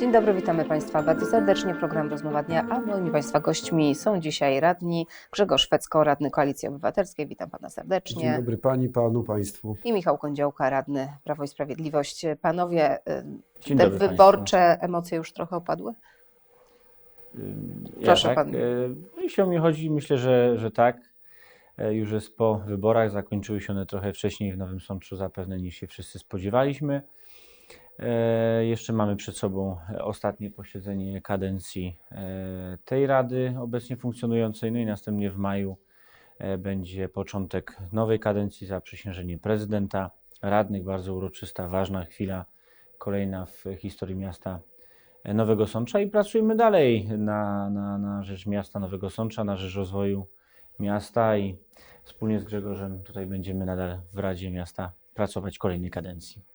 Dzień dobry, witamy Państwa bardzo serdecznie. Program Rozmowa Dnia, a moimi Państwa gośćmi są dzisiaj radni Grzegorz Fecko, radny Koalicji Obywatelskiej. Witam Pana Dzień serdecznie. dobry Pani, Panu, Państwu. I Michał Kądziołka, radny Prawo i Sprawiedliwość. Panowie, y, Dzień te wyborcze emocje już trochę opadły? Państwu. Proszę ja, tak, pan. e, Jeśli o mnie chodzi, myślę, że, że tak. E, Już jest po wyborach, zakończyły się one trochę wcześniej w Nowym Sączu zapewne niż się wszyscy spodziewaliśmy. E, Jeszcze mamy przed sobą ostatnie posiedzenie kadencji e, tej Rady obecnie funkcjonującej, no i następnie w maju e, będzie początek nowej kadencji, zaprzysiężenie prezydenta, radnych, bardzo uroczysta, ważna chwila, kolejna w historii miasta Nowego Sącza. I pracujemy dalej na, na, na rzecz miasta Nowego Sącza, na rzecz rozwoju miasta. I wspólnie z Grzegorzem tutaj będziemy nadal w Radzie Miasta pracować kolejnej kadencji.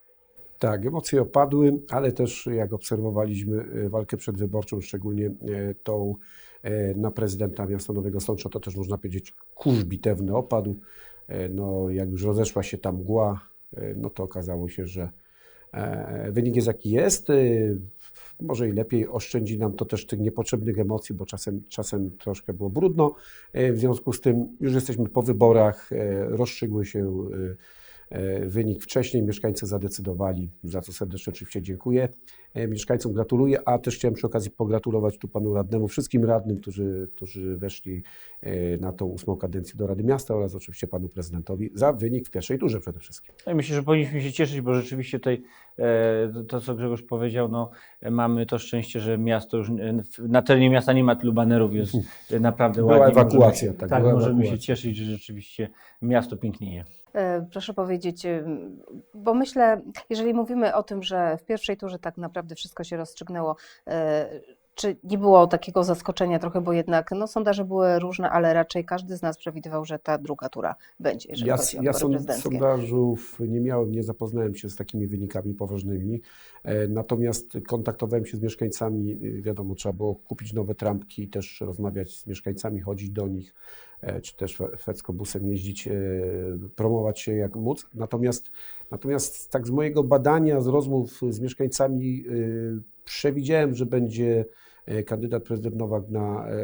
Tak, emocje opadły, ale też jak obserwowaliśmy e, walkę przedwyborczą, szczególnie e, tą e, na prezydenta miasta Nowego Sącza, to też można powiedzieć kurz bitewny opadł. No, jak już rozeszła się ta mgła, no to okazało się, że wynik jest jaki jest. Może i lepiej oszczędzi nam to też tych niepotrzebnych emocji, bo czasem, czasem troszkę było brudno. W związku z tym już jesteśmy po wyborach, rozstrzygły się Wynik wcześniej, mieszkańcy zadecydowali, za co serdecznie oczywiście dziękuję. E, Mieszkańcom gratuluję, a też chciałem przy okazji pogratulować tu panu radnemu, wszystkim radnym, którzy, którzy weszli e, na tą ósmą kadencję do Rady Miasta oraz oczywiście panu prezydentowi za wynik w pierwszej turze przede wszystkim. I myślę, że powinniśmy się cieszyć, bo rzeczywiście tutaj e, to- co Grzegorz powiedział, no, e, mamy to szczęście, że miasto już, e, na terenie miasta nie ma tylu banerów, jest e, naprawdę Była ładnie. ewakuacja, możemy, tak, tak, była możemy się cieszyć, że rzeczywiście miasto pięknieje. E, Proszę powiedzieć, y, bo myślę, jeżeli mówimy o tym, że w pierwszej turze tak naprawdę wszystko się rozstrzygnęło, e, czy nie było takiego zaskoczenia trochę, bo jednak no, sondaże były różne, ale raczej każdy z nas przewidywał, że ta druga tura będzie, jeżeli Ja, chodzi o ja prezydenckie. sondażów nie miałem, nie zapoznałem się z takimi wynikami poważnymi, e, natomiast kontaktowałem się z mieszkańcami, e, wiadomo, trzeba było kupić nowe trampki, też rozmawiać z mieszkańcami, chodzić do nich, e, czy też fe- feckobusem jeździć, e, promować się jak móc. Natomiast, natomiast tak z mojego badania, z rozmów z mieszkańcami e, przewidziałem, że będzie e, kandydat prezydent Nowak na e,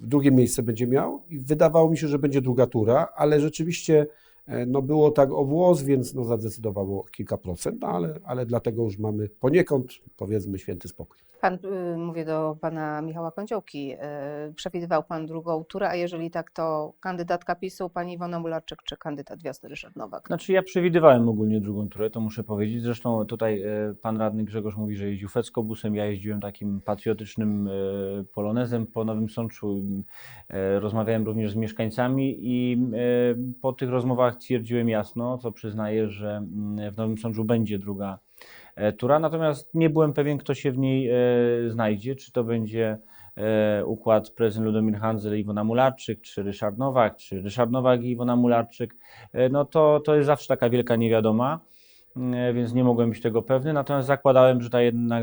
drugie miejsce będzie miał i wydawało mi się, że będzie druga tura, ale rzeczywiście e, no było tak o włos, więc no zadecydowało kilka procent, no ale, ale dlatego już mamy poniekąd, powiedzmy, święty spokój. Pan, y, mówię do pana Michała Kądziołki, y, przewidywał pan drugą turę, a jeżeli tak, to kandydatka PiSu, pani Iwona Mularczyk, czy kandydat Wiosny Ryszard Nowak? Znaczy ja przewidywałem ogólnie drugą turę, to muszę powiedzieć. Zresztą tutaj e, pan radny Grzegorz mówi, że jeździł feckobusem, ja jeździłem takim patriotycznym polonezem po Nowym Sączu. Rozmawiałem również z mieszkańcami i po tych rozmowach twierdziłem jasno, co przyznaję, że mm, w Nowym Sączu będzie druga tura, natomiast nie byłem pewien, kto się w niej e, znajdzie, czy to będzie e, układ prezydent Ludomir Handzel i Iwona Mularczyk, czy Ryszard Nowak, czy Ryszard Nowak i Iwona Mularczyk, E, no to, to jest zawsze taka wielka niewiadoma, e, więc nie mogłem być tego pewny. Natomiast zakładałem, że ta,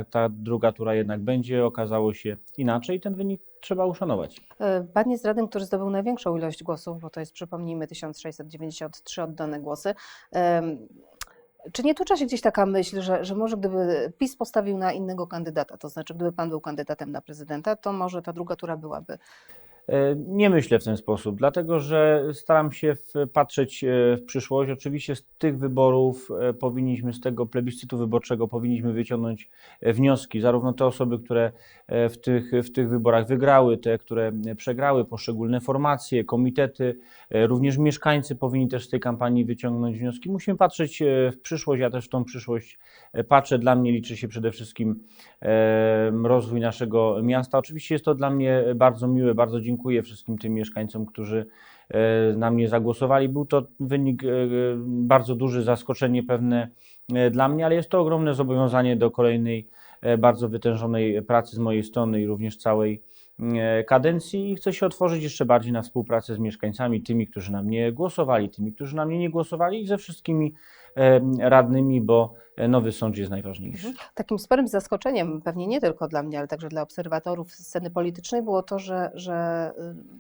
ta druga tura jednak będzie. Okazało się inaczej. Ten wynik trzeba uszanować. Y, Pan jest radnym, który zdobył największą ilość głosów, bo to jest, przypomnijmy, 1693 oddane głosy. Czy nie tucza się gdzieś taka myśl, że, że może gdyby PiS postawił na innego kandydata, to znaczy gdyby pan był kandydatem na prezydenta, to może ta druga tura byłaby Nie myślę w ten sposób, dlatego że staram się patrzeć e, w przyszłość. Oczywiście z tych wyborów e, powinniśmy, z tego plebiscytu wyborczego powinniśmy wyciągnąć e, wnioski, zarówno te osoby, które e, w tych, w tych wyborach wygrały, te, które przegrały, poszczególne formacje, komitety, e, również mieszkańcy powinni też z tej kampanii wyciągnąć wnioski. Musimy patrzeć e, w przyszłość, ja też w tą przyszłość e, patrzę. Dla mnie liczy się przede wszystkim e, rozwój naszego miasta. Oczywiście jest to dla mnie bardzo miłe, bardzo dziękuję wszystkim tym mieszkańcom, którzy e, na mnie zagłosowali. Był to wynik e, bardzo duży, zaskoczenie pewne e, dla mnie, ale jest to ogromne zobowiązanie do kolejnej bardzo wytężonej pracy z mojej strony i również całej kadencji i chcę się otworzyć jeszcze bardziej na współpracę z mieszkańcami, tymi, którzy na mnie głosowali, tymi, którzy na mnie nie głosowali i ze wszystkimi radnymi, bo e, nowy sąd jest najważniejszy. Takim sporym zaskoczeniem, pewnie nie tylko dla mnie, ale także dla obserwatorów sceny politycznej, było to, że, że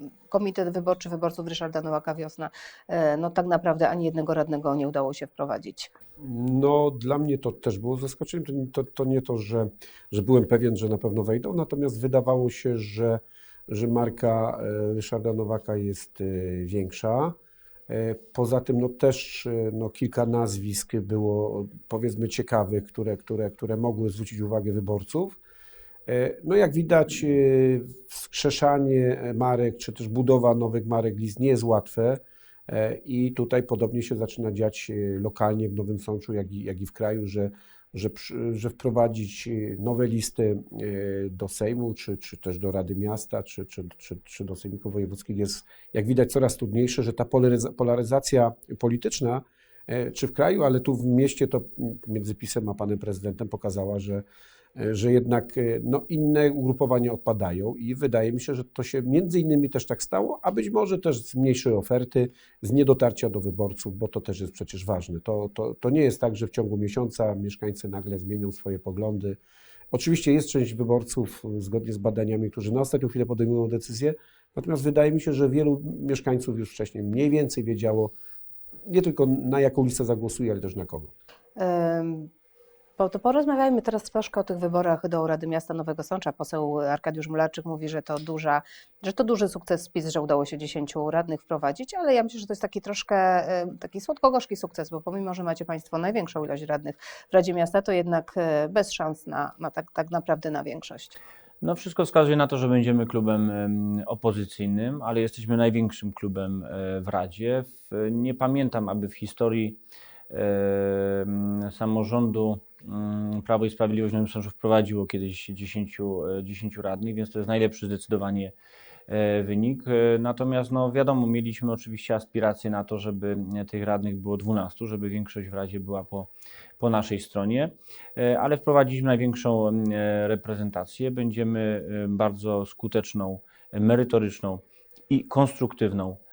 y, Komitet Wyborczy Wyborców Ryszarda Nowaka-Wiosna, e, no tak naprawdę ani jednego radnego nie udało się wprowadzić. No, dla mnie to też było zaskoczeniem. To, nie- to, to nie to, że, że byłem pewien, że na pewno wejdą, natomiast wydawało się, że, że marka e, Ryszarda Nowaka jest większa. E, Poza tym no, też e, no, kilka nazwisk było powiedzmy ciekawych, które, które, które mogły zwrócić uwagę wyborców. E, No jak widać, wskrzeszanie marek, czy też budowa nowych marek list nie jest łatwe. I tutaj podobnie się zaczyna dziać lokalnie w Nowym Sączu, jak i, jak i w kraju, że, że, że wprowadzić e, nowe listy e, do Sejmu, czy, czy też do Rady Miasta, czy, czy, czy, czy do Sejmików Wojewódzkich jest, jak widać, coraz trudniejsze, że ta polaryza- polaryzacja polityczna, e, czy w kraju, ale tu w mieście, to między PiSem a panem prezydentem pokazała, że że jednak e, no, inne ugrupowania odpadają i wydaje mi się, że to się między innymi też tak stało, a być może też z mniejszej oferty, z niedotarcia do wyborców, bo to też jest przecież ważne. To, to, to nie jest tak, że w ciągu miesiąca mieszkańcy nagle zmienią swoje poglądy. Oczywiście jest część wyborców, e, zgodnie z badaniami, którzy na ostatnią chwilę podejmują decyzje, natomiast wydaje mi się, że wielu mieszkańców już wcześniej mniej więcej wiedziało nie tylko na jaką listę zagłosuje, ale też na kogo. Po, to porozmawiajmy teraz troszkę o tych wyborach do Rady Miasta Nowego Sącza. Poseł Arkadiusz Mularczyk mówi, że to, duża, że to duży sukces PiS, że udało się 10 radnych wprowadzić, ale ja myślę, że to jest taki troszkę ym, taki słodko-gorzki sukces, bo pomimo, że macie Państwo największą ilość radnych w Radzie Miasta, to jednak e, bez szans na, na tak, tak naprawdę na większość. No wszystko wskazuje na to, że będziemy klubem em, opozycyjnym, ale jesteśmy największym klubem e, w Radzie. Nie pamiętam, aby w historii samorządu Prawo i Sprawiedliwość Nowym Sączu wprowadziło kiedyś 10, e, 10 radnych, więc to jest najlepszy zdecydowanie e, wynik. E, Natomiast no wiadomo, mieliśmy oczywiście aspiracje na to, żeby e, tych radnych było 12, żeby większość w Radzie była po, po naszej stronie, E, ale wprowadziliśmy największą e, reprezentację. Będziemy e, bardzo skuteczną, e, merytoryczną i konstruktywną e,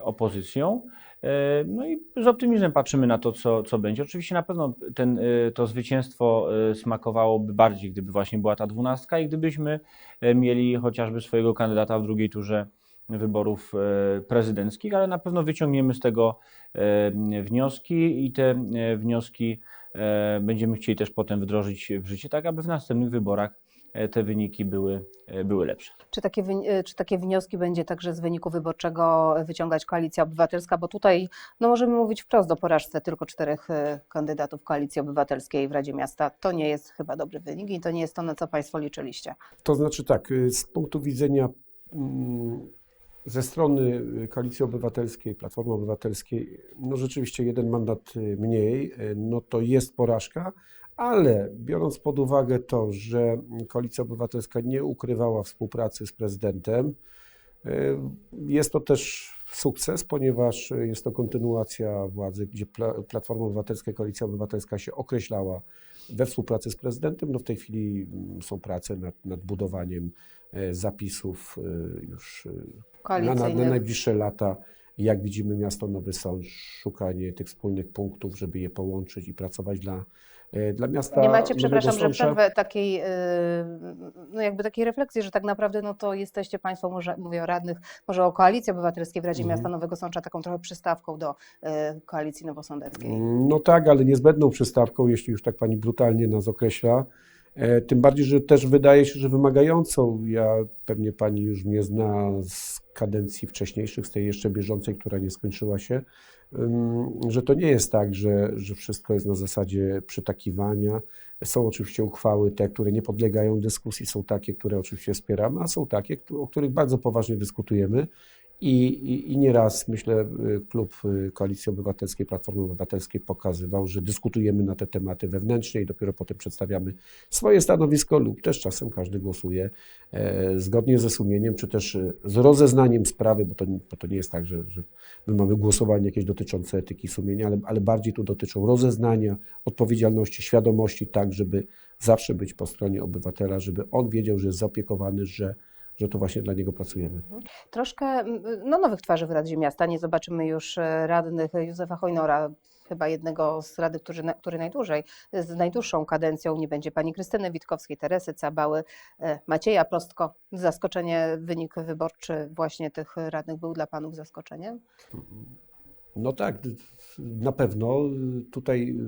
opozycją. E, No i z optymizmem patrzymy na to, co, co będzie. Oczywiście na pewno ten, e, to zwycięstwo e, smakowałoby bardziej, gdyby właśnie była ta dwunastka i gdybyśmy e, mieli chociażby swojego kandydata w drugiej turze wyborów e, prezydenckich, ale na pewno wyciągniemy z tego e, wnioski i te e, wnioski e, będziemy chcieli też potem wdrożyć w życie, tak aby w następnych wyborach e, te wyniki były, e, były lepsze. Czy takie, e, czy takie wnioski będzie także z wyniku wyborczego wyciągać Koalicja Obywatelska? Bo tutaj no możemy mówić wprost o porażce tylko czterech e, kandydatów Koalicji Obywatelskiej w Radzie Miasta. To nie jest chyba dobry wynik i to nie jest to, na co Państwo liczyliście. To znaczy tak, z punktu widzenia mm, ze strony Koalicji Obywatelskiej, Platformy Obywatelskiej, no rzeczywiście jeden mandat mniej, no to jest porażka, ale biorąc pod uwagę to, że Koalicja Obywatelska nie ukrywała współpracy z prezydentem, y, jest to też sukces, ponieważ jest to kontynuacja władzy, gdzie Pla- Platforma Obywatelska i Koalicja Obywatelska się określała we współpracy z prezydentem. No w tej chwili mm, są prace nad, nad budowaniem e, zapisów e, już e, na, na, najbliższe lata. Jak widzimy, miasto Nowy Sącz, szukanie tych wspólnych punktów, żeby je połączyć i pracować dla, dla miasta Nie macie, przepraszam, że przerwę takiej, yy, no jakby takiej refleksji, że tak naprawdę no to jesteście Państwo, może mówię o radnych, może o Koalicji Obywatelskiej w Radzie Mhm. Miasta Nowego Sącza, taką trochę przystawką do yy, Koalicji Nowosądeckiej. No tak, ale niezbędną przystawką, jeśli już tak pani brutalnie nas określa. E, Tym bardziej, że też wydaje się, że wymagającą. Ja pewnie pani już mnie zna z kadencji wcześniejszych, z tej jeszcze bieżącej, która nie skończyła się, że to nie jest tak, że, że wszystko jest na zasadzie przytakiwania. Są oczywiście uchwały te, które nie podlegają dyskusji, są takie, które oczywiście wspieramy, a są takie, o których bardzo poważnie dyskutujemy. I, i, I nieraz, myślę, y, klub y, Koalicji Obywatelskiej, Platformy Obywatelskiej pokazywał, że dyskutujemy na te tematy wewnętrznie i dopiero potem przedstawiamy swoje stanowisko lub też czasem każdy głosuje e, zgodnie ze sumieniem, czy też e, z rozeznaniem sprawy, bo to, bo to nie jest tak, że, że my mamy głosowanie jakieś dotyczące etyki sumienia, ale, ale bardziej tu dotyczą rozeznania, odpowiedzialności, świadomości, tak, żeby zawsze być po stronie obywatela, żeby on wiedział, że jest zaopiekowany, że, że to właśnie dla niego pracujemy. Troszkę mm, no, nowych twarzy w Radzie Miasta. Nie zobaczymy już e, radnych Józefa Hojnora. chyba jednego z rady, który, który najdłużej, z najdłuższą kadencją nie będzie pani Krystyny Witkowskiej, Teresy Cabały, e, Macieja Prostko. Zaskoczenie, wynik wyborczy właśnie tych radnych był dla panów zaskoczeniem? No tak, na pewno. Tutaj,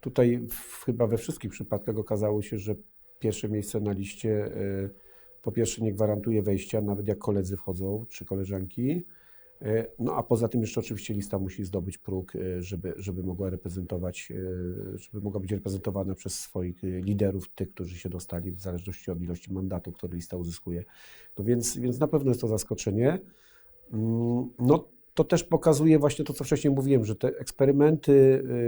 tutaj chyba we wszystkich przypadkach okazało się, że pierwsze miejsce na liście e, po pierwsze nie gwarantuje wejścia, nawet jak koledzy wchodzą czy koleżanki. E, No a poza tym jeszcze oczywiście lista musi zdobyć próg, e, żeby, żeby mogła reprezentować, e, żeby mogła być reprezentowana przez swoich liderów, tych, którzy się dostali w zależności od ilości mandatów, które lista uzyskuje. No więc, więc na pewno jest to zaskoczenie. Mm, No to też pokazuje właśnie to, co wcześniej mówiłem, że te eksperymenty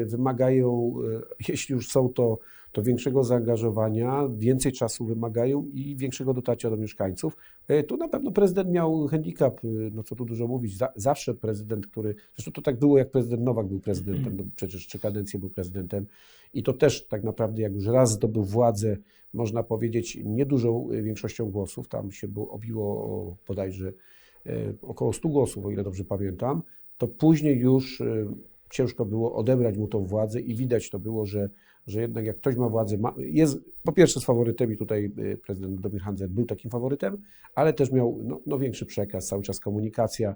y, wymagają, y, jeśli już są to, to większego zaangażowania, więcej czasu wymagają i większego dotarcia do mieszkańców. Y, Tu na pewno prezydent miał handicap, y, no co tu dużo mówić, Za, zawsze prezydent, który, zresztą to tak było, jak prezydent Nowak był prezydentem, no przecież trzy kadencje był prezydentem i to też tak naprawdę, jak już raz zdobył władzę, można powiedzieć, niedużą większością głosów, tam się było, obiło bodajże e, około 100 głosów, o ile dobrze pamiętam, to później już e, ciężko było odebrać mu tą władzę i widać to było, że, że jednak jak ktoś ma władzę, ma, jest po pierwsze z faworytem i tutaj e, prezydent Domir Hanzer był takim faworytem, ale też miał no, no większy przekaz, cały czas komunikacja.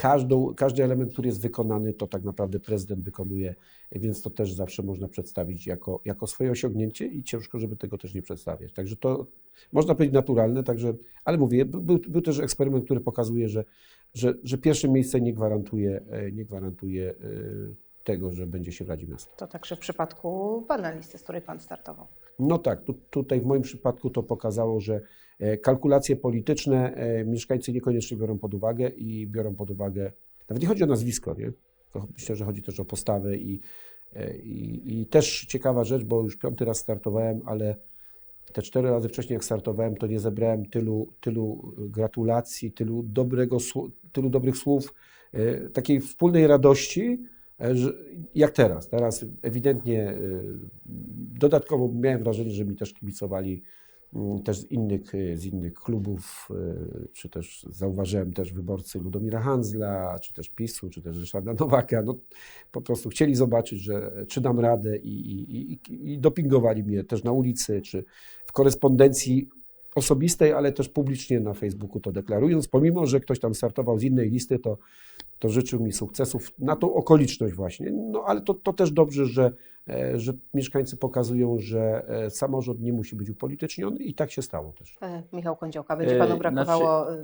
Każdą, każdy element, który jest wykonany, to tak naprawdę prezydent wykonuje, więc to też zawsze można przedstawić jako, jako swoje osiągnięcie i ciężko, żeby tego też nie przedstawiać. Także to można powiedzieć naturalne, także, ale mówię, by- był, był też eksperyment, który pokazuje, że, że, że pierwsze miejsce nie gwarantuje, e, nie gwarantuje e, tego, że będzie się w Radzie Miasta. To także w przypadku pana listy, z której pan startował. No tak, tu, tutaj w moim przypadku to pokazało, że kalkulacje polityczne e, mieszkańcy niekoniecznie biorą pod uwagę i biorą pod uwagę, nawet nie chodzi o nazwisko, nie? Myślę, że chodzi też o postawę i, e, i, i też ciekawa rzecz, bo już piąty raz startowałem, ale te cztery razy wcześniej jak startowałem, to nie zebrałem tylu, tylu gratulacji, tylu, dobrego, tylu dobrych słów, e, takiej wspólnej radości, e, jak teraz. Teraz ewidentnie e, dodatkowo miałem wrażenie, że mi też kibicowali też z innych, e, z innych klubów, e, czy też zauważyłem też wyborcy Ludomira Hanzla, czy też PiSu, czy też Ryszarda Nowaka. No, po prostu chcieli zobaczyć, że czy dam radę i, i, i, i dopingowali mnie też na ulicy, czy w korespondencji osobistej, ale też publicznie na Facebooku to deklarując, pomimo, że ktoś tam startował z innej listy, to, to życzył mi sukcesów na tą okoliczność właśnie. No ale to, to też dobrze, że, że mieszkańcy pokazują, że e, samorząd nie musi być upolityczniony i tak się stało też. E, Michał Kądziołka, będzie E, panu brakowało... e,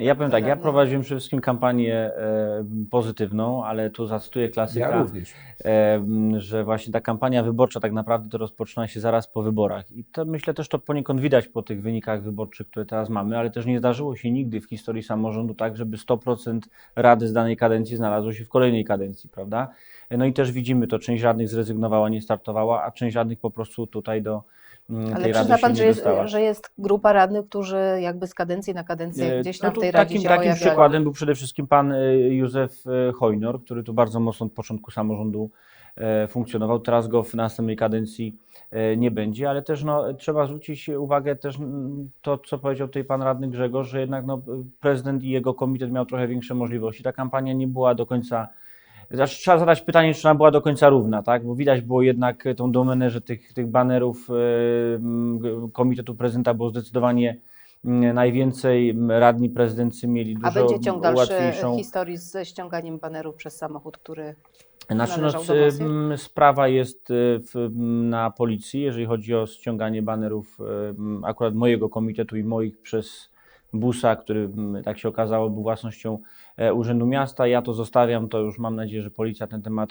Ja powiem tak, ja prowadziłem przede wszystkim kampanię e, pozytywną, ale tu zacytuję klasyka. Ja również. e, że właśnie ta kampania wyborcza tak naprawdę to rozpoczyna się zaraz po wyborach. I to myślę też to poniekąd widać po tych wynikach wyborczych, które teraz mamy, ale też nie zdarzyło się nigdy w historii samorządu tak, żeby 100% rady z danej kadencji znalazło się w kolejnej kadencji, prawda? No i też widzimy to, część radnych zrezygnowała, nie startowała, a część radnych po prostu tutaj do mm, Ale przyzna pan, nie że jest, że jest grupa radnych, którzy jakby z kadencji na kadencję E, gdzieś no tam w tu tej Radzie takim, się takim przykładem był przede wszystkim pan e, Józef e, Hojnor, który tu bardzo mocno od początku samorządu funkcjonował. Teraz go w następnej kadencji nie będzie, ale też no, trzeba zwrócić uwagę też mm, to, co powiedział tutaj pan radny Grzegorz, że jednak no, prezydent i jego komitet miał trochę większe możliwości. Ta kampania nie była do końca znaczy, trzeba zadać pytanie, czy ona była do końca równa, tak? Bo widać było jednak tą domenę, że tych, tych banerów m, Komitetu Prezydenta było zdecydowanie m, najwięcej. Radni prezydency mieli A dużo będzie ciąg dalszy łatwiejszą. historii ze ściąganiem banerów przez samochód, który... Znaczy, no, sprawa jest e, w, na policji, jeżeli chodzi o ściąganie banerów m, akurat mojego komitetu i moich przez busa, który m, tak się okazało był własnością e, Urzędu Miasta. Ja to zostawiam, to już mam nadzieję, że policja ten temat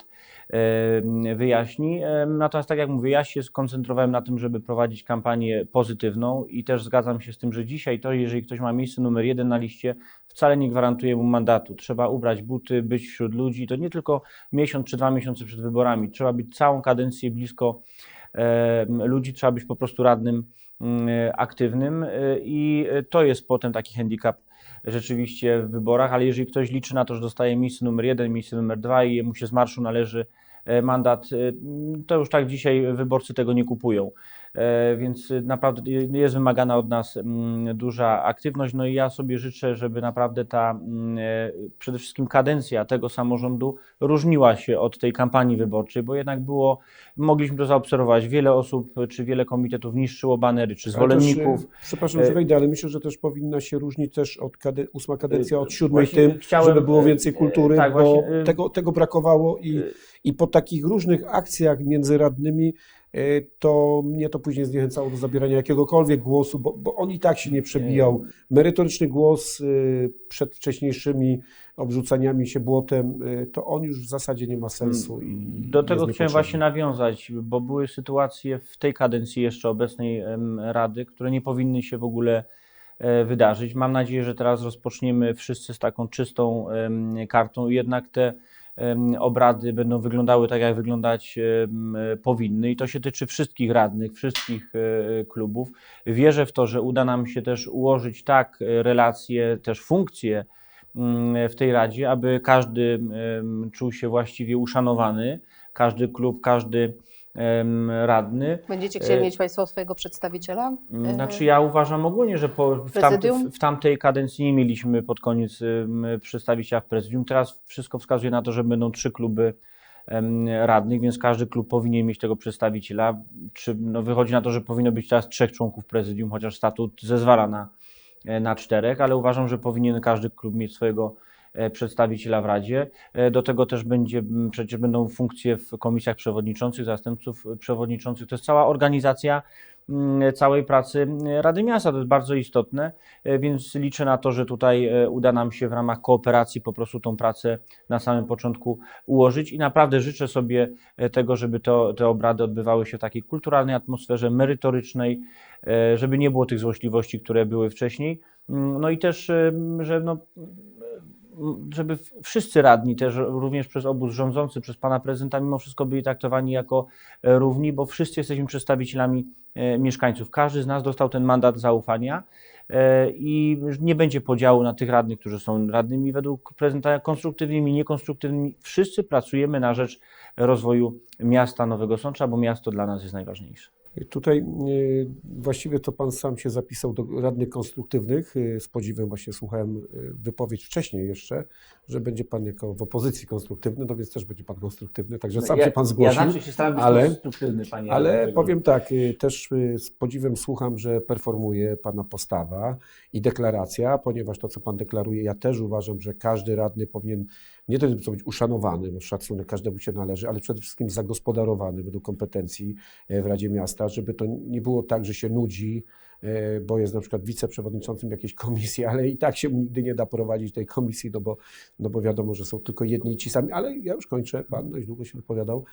e, wyjaśni. E, Natomiast tak jak mówię, ja się skoncentrowałem na tym, żeby prowadzić kampanię pozytywną i też zgadzam się z tym, że dzisiaj to, jeżeli ktoś ma miejsce numer jeden na liście, wcale nie gwarantuje mu mandatu. Trzeba ubrać buty, być wśród ludzi. To nie tylko miesiąc czy dwa miesiące przed wyborami. Trzeba być całą kadencję blisko ludzi, trzeba być po prostu radnym mm, aktywnym e, i to jest potem taki handicap rzeczywiście w wyborach, ale jeżeli ktoś liczy na to, że dostaje miejsce numer jeden, miejsce numer dwa i mu się z marszu należy e, mandat, e, to już tak dzisiaj wyborcy tego nie kupują. E, więc naprawdę jest wymagana od nas mm, duża aktywność. No i ja sobie życzę, żeby naprawdę ta mm, e, przede wszystkim kadencja tego samorządu różniła się od tej kampanii wyborczej, bo jednak było, mogliśmy to zaobserwować, wiele osób czy wiele komitetów niszczyło banery, czy też, zwolenników. e, Przepraszam, że E, wejdę, ale myślę, że też powinna się różnić też od kade, ósma kadencja od siódmej tym, chciałem, żeby było więcej kultury, tak, bo właśnie, tego, tego brakowało i, i po takich różnych akcjach między radnymi to mnie to później zniechęcało do zabierania jakiegokolwiek głosu, bo, bo on i tak się nie przebijał. Merytoryczny głos e, przed wcześniejszymi obrzucaniami się błotem, e, to on już w zasadzie nie ma sensu. I Do tego chciałem właśnie nawiązać, bo były sytuacje w tej kadencji jeszcze obecnej Rady, które nie powinny się w ogóle e, wydarzyć. Mam nadzieję, że teraz rozpoczniemy wszyscy z taką czystą kartą jednak te obrady będą wyglądały tak, jak wyglądać powinny i to się tyczy wszystkich radnych, wszystkich e, klubów. Wierzę w to, że uda nam się też ułożyć tak e, relacje, też funkcje mm, w tej Radzie, aby każdy czuł się właściwie uszanowany, każdy klub, każdy radny. Będziecie chcieli E, mieć Państwo swojego przedstawiciela? E, Znaczy ja uważam ogólnie, że po, w, tam, w, tamtej kadencji nie mieliśmy pod koniec przedstawiciela w prezydium. Teraz wszystko wskazuje na to, że będą trzy kluby radnych, więc każdy klub powinien mieć tego przedstawiciela. Czy, no, wychodzi na to, że powinno być teraz trzech członków prezydium, chociaż statut zezwala na, e, na czterech, ale uważam, że powinien każdy klub mieć swojego przedstawiciela w Radzie. E, Do tego też będzie, przecież będą funkcje w komisjach przewodniczących, zastępców przewodniczących. To jest cała organizacja całej pracy Rady Miasta. To jest bardzo istotne, e, więc liczę na to, że tutaj e, uda nam się w ramach kooperacji po prostu tą pracę na samym początku ułożyć i naprawdę życzę sobie e, tego, żeby to, te obrady odbywały się w takiej kulturalnej atmosferze, merytorycznej, e, żeby nie było tych złośliwości, które były wcześniej. No i też, e, że no, żeby wszyscy radni, też również przez obóz rządzący, przez pana prezydenta, mimo wszystko byli traktowani jako e, równi, bo wszyscy jesteśmy przedstawicielami e, mieszkańców. Każdy z nas dostał ten mandat zaufania e, i nie będzie podziału na tych radnych, którzy są radnymi według prezydenta konstruktywnymi, niekonstruktywnymi. Wszyscy pracujemy na rzecz rozwoju miasta Nowego Sącza, bo miasto dla nas jest najważniejsze. Tutaj y, właściwie to Pan sam się zapisał do radnych konstruktywnych. Y, Z podziwem właśnie słuchałem y, wypowiedź wcześniej jeszcze, że będzie Pan jako w opozycji konstruktywny, no więc też będzie Pan konstruktywny, także sam się Pan zgłosił. się staram być ale- konstruktywny, panie Ale powiem tak, też z podziwem słucham, że performuje Pana postawa i deklaracja, ponieważ to, co Pan deklaruje, ja też uważam, że każdy radny powinien nie tyle co być uszanowany, bo szacunek każdemu się należy, ale przede wszystkim zagospodarowany według kompetencji e, w Radzie Miasta, żeby to nie było tak, że się nudzi, e, bo jest na przykład wiceprzewodniczącym jakiejś komisji, ale i tak się nigdy nie da prowadzić tej komisji, no bo, no bo wiadomo, że są tylko jedni i ci sami, ale ja już kończę, Pan dość długo się wypowiadał.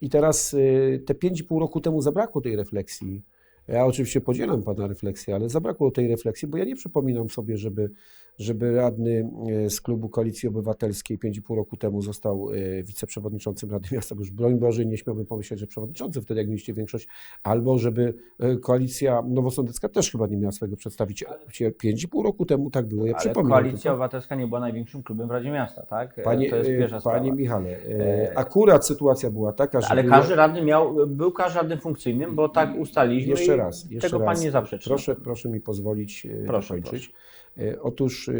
I teraz y, te 5,5 roku temu zabrakło tej refleksji. Ja oczywiście podzielam Pana refleksję, ale zabrakło tej refleksji, bo ja nie przypominam sobie, żeby, żeby radny e, z klubu Koalicji Obywatelskiej 5,5 roku temu został e, wiceprzewodniczącym Rady Miasta, bo już broń Boże nie śmiałbym pomyśleć, że przewodniczący wtedy, jak mieliście większość, albo żeby e, Koalicja Nowosądecka też chyba nie miała swojego przedstawiciela. 5,5 roku temu tak było, ja Ale przypominam. Koalicja tylko. Obywatelska nie była największym klubem w Radzie Miasta, tak? Panie, to jest pierwsza panie sprawa. Michale, e, E, akurat sytuacja była taka, że Ale było- każdy radny miał, był każdy radnym funkcyjnym, bo tak ustaliliśmy Jeszcze raz, jeszcze tego raz. pan nie zaprzeczy. Proszę, proszę mi pozwolić Proszę, dokończyć. E, Otóż e,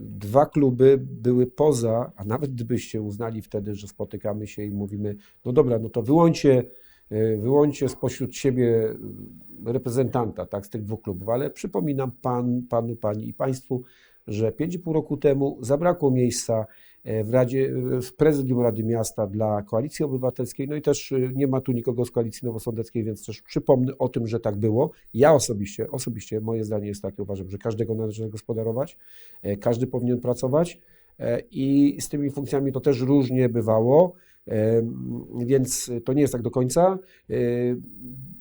dwa kluby były poza, a nawet gdybyście uznali wtedy, że spotykamy się i mówimy, no dobra, no to wyłączcie, e, wyłączcie spośród siebie e, reprezentanta tak, z tych dwóch klubów, ale przypominam pan, panu, pani i państwu, że 5,5 roku temu zabrakło miejsca e, w, Radzie, w prezydium Rady Miasta dla Koalicji Obywatelskiej, no i też e, nie ma tu nikogo z Koalicji Nowosądeckiej, więc też przypomnę o tym, że tak było. Ja osobiście, osobiście moje zdanie jest takie, uważam, że każdego należy gospodarować, e, każdy powinien pracować e, i z tymi funkcjami to też różnie bywało, e, więc to nie jest tak do końca. E,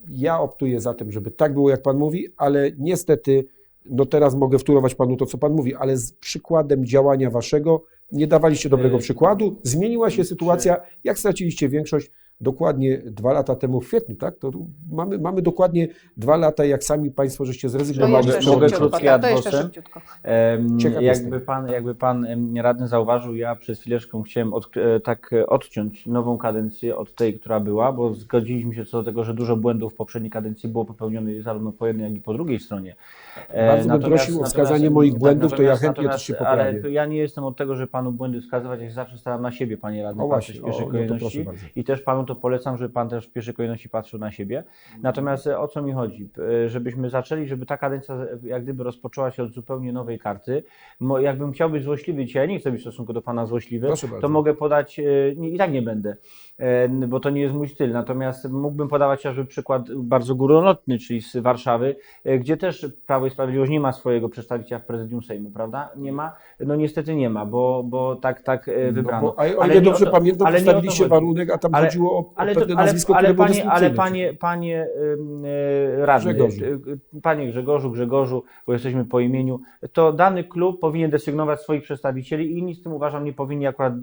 Ja optuję za tym, żeby tak było, jak Pan mówi, ale niestety no teraz mogę wtórować Panu to, co Pan mówi, ale z przykładem działania Waszego nie dawaliście dobrego przykładu. Zmieniła się sytuacja, jak straciliście większość, dokładnie dwa lata temu w kwietniu, tak? To mamy, mamy dokładnie dwa lata, jak sami Państwo żeście To zrezygnowali jeszcze z mogę szybciutko, krótki tak, to jeszcze adwocem? szybciutko. Em, Ciekaw jakby, jestem. pan, jakby pan radny zauważył, ja przez chwileczkę chciałem od, e, tak e, odciąć nową kadencję od tej, która była, bo zgodziliśmy się co do tego, że dużo błędów w poprzedniej kadencji było popełnionych zarówno po jednej, jak i po drugiej stronie. E, Bardzo bym prosił o wskazanie moich błędów, to ja chętnie też się poprawię. Ale ja nie jestem od tego, że panu błędy wskazywać, ja się zawsze staram na siebie, panie radny, O właśnie, o, no to proszę bardzo. I też panu to polecam, żeby pan też w pierwszej kolejności patrzył na siebie. Natomiast e, o co mi chodzi? E, Żebyśmy zaczęli, żeby ta kadencja e, jak gdyby rozpoczęła się od zupełnie nowej karty. Mo- Jakbym chciał być złośliwy dzisiaj, nie chcę być w stosunku do pana złośliwy, Proszę to bardzo. mogę podać, nie, i tak nie będę, bo to nie jest mój styl. Natomiast mógłbym podawać chociażby przykład bardzo górnolotny, czyli z Warszawy, gdzie też Prawo i Sprawiedliwość nie ma swojego przedstawiciela w prezydium Sejmu, prawda? Nie ma? No niestety nie ma, bo, bo tak, tak wybrano. No, bo, a, o Ale ile dobrze to- pamiętam, to postawiliście warunek, a tam Ale- chodziło o, o Ale, to, pewne ale, nazwisko, ale, które było panie, ale panie, panie ym, e, radny, Grzegorzu. e, panie Grzegorzu, Grzegorzu, bo jesteśmy po imieniu, to dany klub powinien desygnować swoich przedstawicieli i inni z tym uważam nie powinni akurat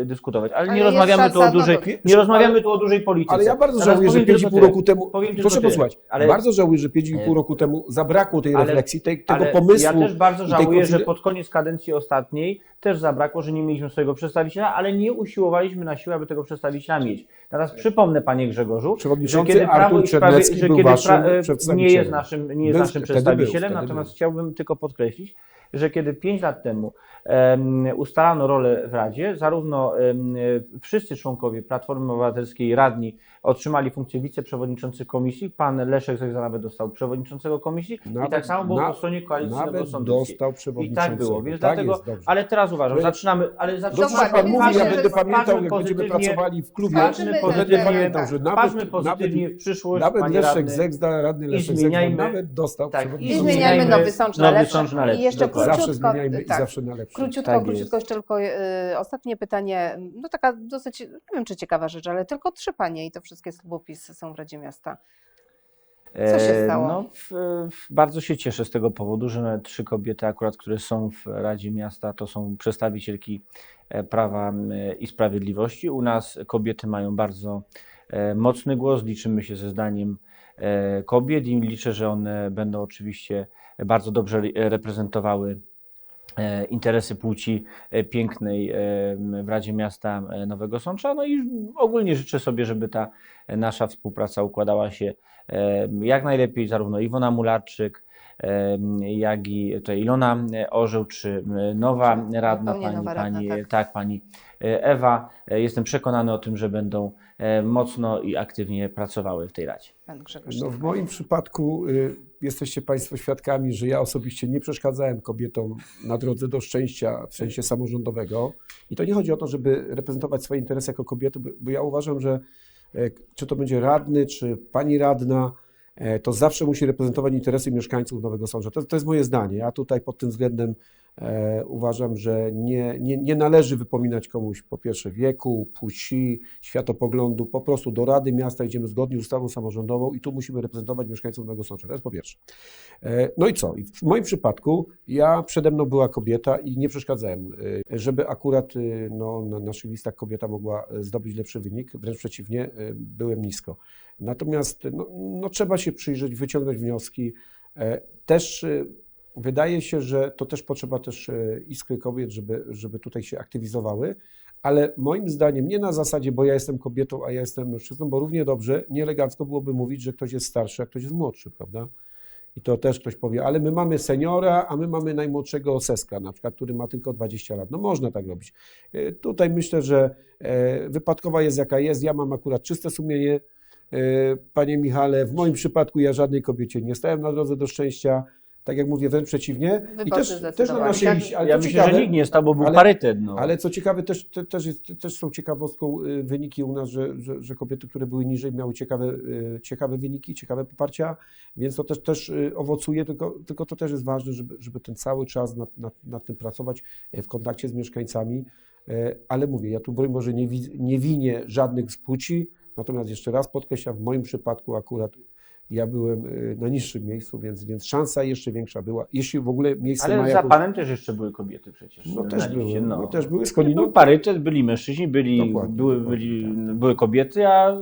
e, dyskutować. Ale, Ale nie rozmawiamy tu o dużej, to. nie rozmawiamy tu o dużej polityce. Ale ja bardzo Natomiast żałuję, że powiem 5,5 tylko roku temu, proszę posłuchać, Ale- bardzo żałuję, że 5,5 E, roku temu zabrakło tej ale- refleksji, tej, tego Ale pomysłu. Ja też bardzo żałuję, że pod koniec kadencji ostatniej też zabrakło, że nie mieliśmy swojego przedstawiciela, ale nie usiłowaliśmy na siłę, aby tego przedstawiciela mieć. Teraz przypomnę, panie Grzegorzu, że kiedy Prawo i Sprawie, Czernecki że kiedy pra, nie przedstawicielem. jest naszym, nie jest naszym przedstawicielem, był, natomiast był. chciałbym tylko podkreślić, że kiedy pięć lat temu em, ustalano rolę w Radzie, zarówno em, wszyscy członkowie Platformy Obywatelskiej, radni otrzymali funkcję wiceprzewodniczących komisji, pan Leszek Zegza nawet dostał przewodniczącego komisji i Nawet- tak samo było na- po stronie koalicji Nawet Nowosądeckiej. dostał I przewodniczącego. tak było, więc tak dlatego, jest, dobrze. ale teraz uważam, My- zaczynamy, ale Dobrze, zaczynamy, że pan mówi, ja będę że pamiętał, jak będziemy pracowali w klubie. patrzmy Patrzymy pozytywnie, tak, pamiętam, że nawet, patrzmy pozytywnie nawet, w przyszłość, nawet panie Leszek radny. Zegda, radny I Leszek zmieniajmy- Zegda nawet dostał tak, I przewodniczącego. zmieniajmy Zmieniajmy nowy sącz na lepszy. lepszy, I jeszcze króciutko, zmieniajmy i tak, zawsze na lepsze. Króciutko, Tak króciutko jeszcze tylko y, ostatnie pytanie, no taka dosyć, nie wiem czy ciekawa rzecz, ale tylko trzy panie i to wszystkie PiS są w Radzie Miasta. Co się E, stało? No, w, w, bardzo się cieszę z tego powodu, że trzy kobiety akurat, które są w Radzie Miasta, to są przedstawicielki e, Prawa m, i Sprawiedliwości. U nas kobiety mają bardzo e, mocny głos, liczymy się ze zdaniem e, kobiet i liczę, że one będą oczywiście bardzo dobrze re- reprezentowały e, interesy płci e, pięknej e, w Radzie Miasta e, Nowego Sącza. No i ogólnie życzę sobie, żeby ta e, nasza współpraca układała się e, jak najlepiej, zarówno Iwona Mularczyk, e, jak i tutaj Ilona e, Orzeł, czy e, nowa radna, Zupełnie pani, nowa radna, pani, tak. tak, pani e, Ewa. E, Jestem przekonany o tym, że będą e, mocno i aktywnie pracowały w tej Radzie. Pan Grzegorz. No, w moim przypadku y, jesteście Państwo świadkami, że ja osobiście nie przeszkadzałem kobietom na drodze do szczęścia w sensie samorządowego. I to nie chodzi o to, żeby reprezentować swoje interesy jako kobiety, bo- ja uważam, że e, czy to będzie radny, czy pani radna, e, to zawsze musi reprezentować interesy mieszkańców Nowego Sącza. To, to jest moje zdanie. Ja tutaj pod tym względem e, uważam, że nie, nie, nie należy wypominać komuś po pierwsze wieku, płci, światopoglądu. Po prostu do Rady Miasta idziemy zgodnie z ustawą samorządową i tu musimy reprezentować mieszkańców Nowego Sącza. To jest po pierwsze. E, No i co? W moim przypadku ja przede mną była kobieta i nie przeszkadzałem, e, żeby akurat e, no, na naszych listach kobieta mogła e, zdobyć lepszy wynik. Wręcz przeciwnie, e, byłem nisko. Natomiast no, no, trzeba się przyjrzeć, wyciągnąć wnioski. E, Też e, wydaje się, że to też potrzeba też e, iskry kobiet, żeby, żeby tutaj się aktywizowały. Ale moim zdaniem nie na zasadzie, bo ja jestem kobietą, a ja jestem mężczyzną, bo równie dobrze nieelegancko byłoby mówić, że ktoś jest starszy, a ktoś jest młodszy, prawda? I to też ktoś powie, ale my mamy seniora, a my mamy najmłodszego seska, na przykład, który ma tylko 20 lat. No można tak robić. E, Tutaj myślę, że e, wypadkowa jest jaka jest. Ja mam akurat czyste sumienie. Panie Michale, w moim przypadku ja żadnej kobiecie nie stałem na drodze do szczęścia. Tak jak mówię, wręcz przeciwnie. I Wybocy też, też na naszej Tak, liście. Ale ja myślę, ciekawe, że nikt nie stał, bo był ale- parytet. No. ale co ciekawe, też, te, też, jest, też są ciekawostką y, wyniki u nas, że, że, że kobiety, które były niżej, miały ciekawe, y, ciekawe wyniki, ciekawe poparcia, więc to też, też y, owocuje, tylko, tylko to też jest ważne, żeby, żeby ten cały czas nad, nad, nad tym pracować w kontakcie z mieszkańcami. Ale mówię, ja tu broń może nie, nie winię żadnych z płci, natomiast jeszcze raz podkreślam, w moim przypadku akurat Ja byłem y, na niższym miejscu, więc, więc szansa jeszcze większa była. Jeśli w ogóle miejsce Ale ma za jakąś... panem też jeszcze były kobiety przecież. No też liście, były, no. też były Był skądinąd. parytet, byli mężczyźni, byli, Dokładnie, były, dokładnie, byli, tak. były kobiety, a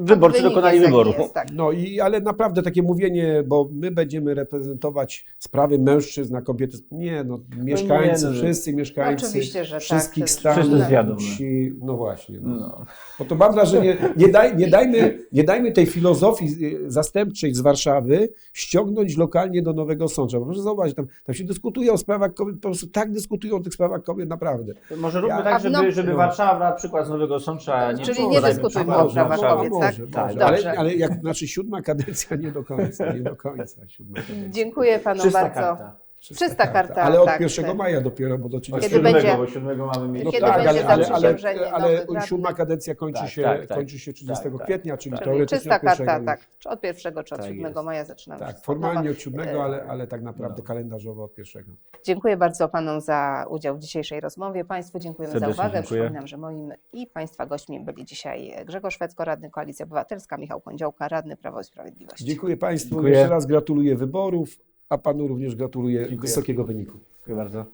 wyborcy dokonali wyboru. Jest, tak. No i ale naprawdę takie mówienie, bo my będziemy reprezentować sprawy mężczyzn, a kobiety. Nie, no mieszkańcy, no, no. wszyscy mieszkańcy. Oczywiście, że tak. wszystkich To- stanów, Wszyscy no. wsi, no właśnie. No. No. Bo to mam wrażenie, nie, daj, nie, dajmy, nie dajmy tej filozofii y, zastępczej z Warszawy ściągnąć lokalnie do Nowego Sącza. Bo Proszę zauważyć, tam, tam się dyskutuje o sprawach kobiet, po prostu tak dyskutują o tych sprawach kobiet naprawdę. Może róbmy Ja- tak, żeby, no- żeby. Warszawa brała przykład z Nowego Sącza. a Czyli nie dyskutujmy o prawach Warszawy. kobiet, może, tak? może, Dobrze. ale, ale jak znaczy siódma kadencja nie do końca, nie do końca siódma kadencja. Dziękuję panu Czysta bardzo. karta. Czysta karta, Ale od tak. 1 maja dopiero, bo do 30 Kiedy będzie- bo 7 mamy mieć. No Kiedy tak, będzie ale, ale, ale, zaprzysiężenie ale kadencja kończy, Tak, się, tak, tak. kończy się 30 Tak, tak, kwietnia, czyli tak. teoretycznie Czysta karta, już. tak. Czy od pierwszego, czy od Tak 7 jest. maja zaczynamy. Tak, formalnie od siódmego, E, ale, ale tak naprawdę No. kalendarzowo od pierwszego. Dziękuję bardzo panom za udział w dzisiejszej rozmowie. Państwu dziękujemy Serdecznie za uwagę. dziękuję. Przypominam, że moim i państwa gośćmi byli dzisiaj Grzegorz Szwedzko, radny Koalicja Obywatelska, Michał Kądziołka, radny Prawo i Sprawiedliwość. Dziękuję Państwu. Dziękuję. Jeszcze raz gratuluję wyborów, a Panu również gratuluję Dziękuję. wysokiego wyniku. Dziękuję bardzo.